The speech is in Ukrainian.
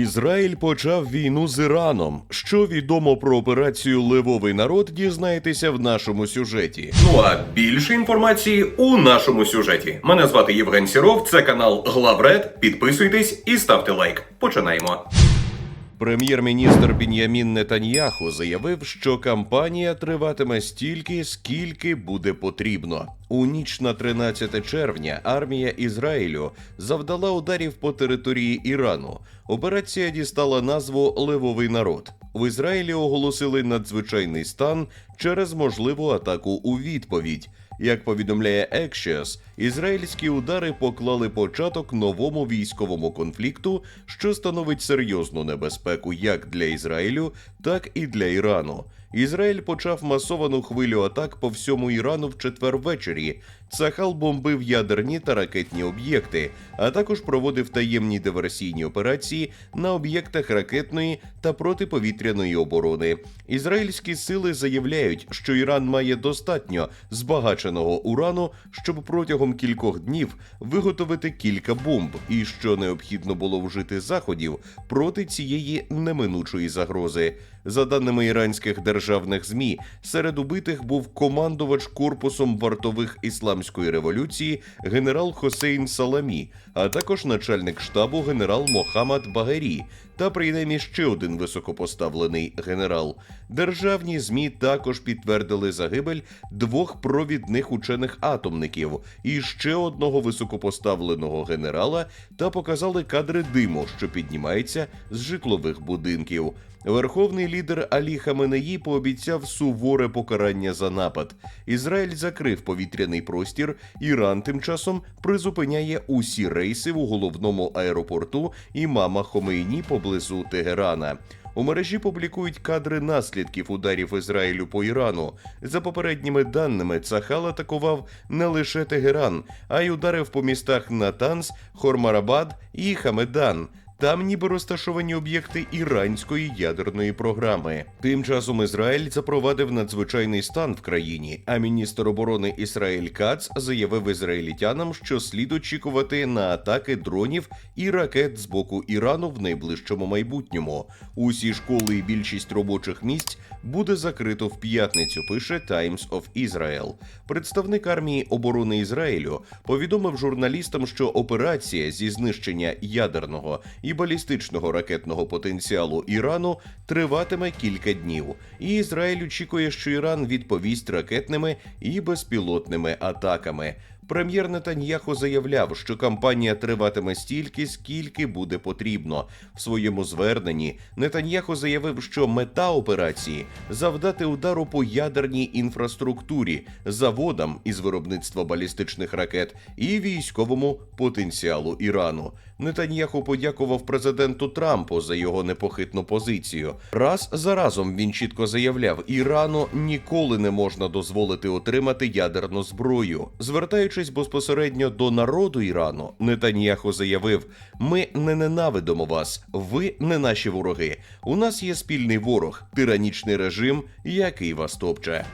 Ізраїль почав війну з Іраном. Що відомо про операцію Левовий народ, дізнаєтеся в нашому сюжеті. Ну а більше інформації у нашому сюжеті. Мене звати Євген Сіров, це канал Главред. Підписуйтесь і ставте лайк. Починаємо. Прем'єр-міністр Бін'ямін Нетаньяху заявив, що кампанія триватиме стільки, скільки буде потрібно. У ніч на 13 червня армія Ізраїлю завдала ударів по території Ірану. Операція дістала назву Левовий народ. В Ізраїлі оголосили надзвичайний стан через можливу атаку у відповідь. Як повідомляє Axios, ізраїльські удари поклали початок новому військовому конфлікту, що становить серйозну небезпеку як для Ізраїлю, так і для Ірану. Ізраїль почав масовану хвилю атак по всьому Ірану в четвер ввечері. Цахал бомбив ядерні та ракетні об'єкти, а також проводив таємні диверсійні операції на об'єктах ракетної та протиповітряної оборони. Ізраїльські сили заявляють, що Іран має достатньо збагаченого урану, щоб протягом кількох днів виготовити кілька бомб, і що необхідно було вжити заходів проти цієї неминучої загрози. За даними іранських державних змі, серед убитих був командувач корпусом вартових ісламської революції генерал Хосейн Саламі, а також начальник штабу генерал Мохаммад Багарі та принаймні ще один високопоставлений генерал. Державні змі також підтвердили загибель двох провідних учених атомників і ще одного високопоставленого генерала та показали кадри диму, що піднімається з житлових будинків. Верховний лідер Алі Хаменеї пообіцяв суворе покарання за напад. Ізраїль закрив повітряний простір. Іран тим часом призупиняє усі рейси у головному аеропорту імама Хомейні поблизу Тегерана. У мережі публікують кадри наслідків ударів Ізраїлю по Ірану. За попередніми даними, Цахал атакував не лише Тегеран, а й ударив по містах Натанс, Хормарабад і Хамедан. Там ніби розташовані об'єкти іранської ядерної програми. Тим часом Ізраїль запровадив надзвичайний стан в країні. А міністр оборони Ісраїль Кац заявив ізраїльтянам, що слід очікувати на атаки дронів і ракет з боку Ірану в найближчому майбутньому. Усі школи і більшість робочих місць буде закрито в п'ятницю. Пише Times of Israel. Представник армії оборони Ізраїлю повідомив журналістам, що операція зі знищення ядерного і балістичного ракетного потенціалу Ірану триватиме кілька днів, і Ізраїль очікує, що Іран відповість ракетними і безпілотними атаками. Прем'єр Нетаньяху заявляв, що кампанія триватиме стільки, скільки буде потрібно. В своєму зверненні Нетаньяху заявив, що мета операції завдати удару по ядерній інфраструктурі, заводам із виробництва балістичних ракет і військовому потенціалу Ірану. Нетаньяху подякував президенту Трампу за його непохитну позицію. Раз за разом він чітко заявляв: Ірану ніколи не можна дозволити отримати ядерну зброю. Звертаючись безпосередньо до народу Ірану, Нетаньяху заявив: Ми не ненавидимо вас, ви не наші вороги. У нас є спільний ворог, тиранічний режим, який вас топче.